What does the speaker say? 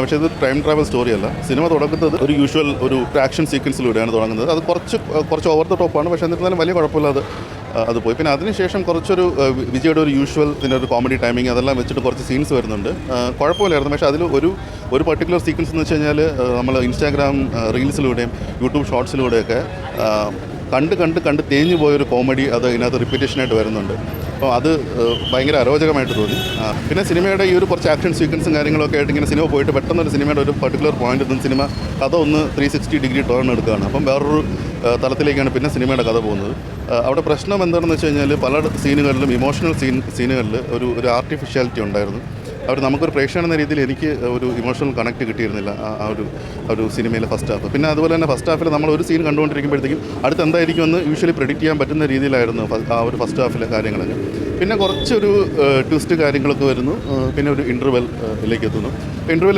പക്ഷേ ഇത് time travel സ്റ്റോറിയല്ല cinema തുടങ്ങുന്നത് ഒരു യൂഷ്വൽ ഒരു ആക്ഷൻ സീക്വൻസിലൂടെയാണ് തുടങ്ങുന്നത്. അത് കുറച്ച് കുറച്ച് ഓവർ ദ ടോപ്പാണ് പക്ഷേ എന്നിരുന്നാലും വലിയ കുഴപ്പമില്ലാതെ അത് പോയി. പിന്നെ അതിനുശേഷം കുറച്ചൊരു വിജയുടെ ഒരു യൂഷ്വൽ പിന്നെ ഒരു കോമഡി ടൈമിങ് അതെല്ലാം വെച്ചിട്ട് കുറച്ച് സീൻസ് വരുന്നുണ്ട്. കുഴപ്പമില്ലായിരുന്നു. പക്ഷേ അതിൽ ഒരു ഒരു പർട്ടിക്കുലർ സീക്വൻസ് എന്ന് വെച്ച് കഴിഞ്ഞാൽ നമ്മൾ ഇൻസ്റ്റാഗ്രാം റീൽസിലൂടെയും യൂട്യൂബ് ഷോർട്സിലൂടെയൊക്കെ കണ്ട് കണ്ട് കണ്ട് തേഞ്ഞു പോയൊരു കോമഡി അത് ഇതിനകത്ത് റിപ്പീറ്റേഷനായിട്ട് വരുന്നുണ്ട്. അപ്പോൾ അത് ഭയങ്കര അരോചകമായിട്ട് തോന്നി. പിന്നെ സിനിമയുടെ ഈ ഒരു കുറച്ച് ആക്ഷൻ സീക്വൻസും കാര്യങ്ങളൊക്കെ ആയിട്ട് ഇങ്ങനെ സിനിമ പോയിട്ട് പെട്ടെന്ന് ഒരു സിനിമയുടെ ഒരു പർട്ടിക്കുലർ പോയിന്റ് നിന്ന് സിനിമ കഥ ഒന്ന് ത്രീ സിക്സ്റ്റി ഡിഗ്രി ടേൺ എടുക്കുകയാണ്. അപ്പം വേറൊരു തലത്തിലേക്കാണ് പിന്നെ സിനിമയുടെ കഥ പോകുന്നത്. അവിടെ പ്രശ്നം എന്താണെന്ന് വെച്ച് കഴിഞ്ഞാൽ പല സീനുകളിലും ഇമോഷണൽ സീൻ സീനുകളിൽ ഒരു ഒരു ആർട്ടിഫിഷ്യാലിറ്റി ഉണ്ടായിരുന്നു. അവർ നമുക്കൊരു പ്രേക്ഷകൻ എന്ന രീതിയിൽ എനിക്ക് ഒരു ഇമോഷണൽ കണക്ട് കിട്ടിയിരുന്നില്ല ആ ഒരു ഒരു സിനിമയിലെ ഫസ്റ്റ് ഹാഫ് പിന്നെ അതുപോലെ തന്നെ ഫസ്റ്റ് ഹാഫിൽ നമ്മൾ ഒരു സീൻ കണ്ടുകൊണ്ടിരിക്കുമ്പോഴത്തേക്കും അടുത്ത് എന്തായിരിക്കുമെന്ന് യൂഷ്വലി പ്രെഡിക്റ്റ് ചെയ്യാൻ പറ്റുന്ന രീതിയിലായിരുന്നു ആ ഒരു ഫസ്റ്റ് ഹാഫിലെ കാര്യങ്ങളൊക്കെ. പിന്നെ കുറച്ചൊരു ട്വിസ്റ്റ് കാര്യങ്ങളൊക്കെ വരുന്നു പിന്നെ ഒരു ഇന്റർവെൽ ഇതിലേക്ക് എത്തുന്നു. ഇന്റർവെൽ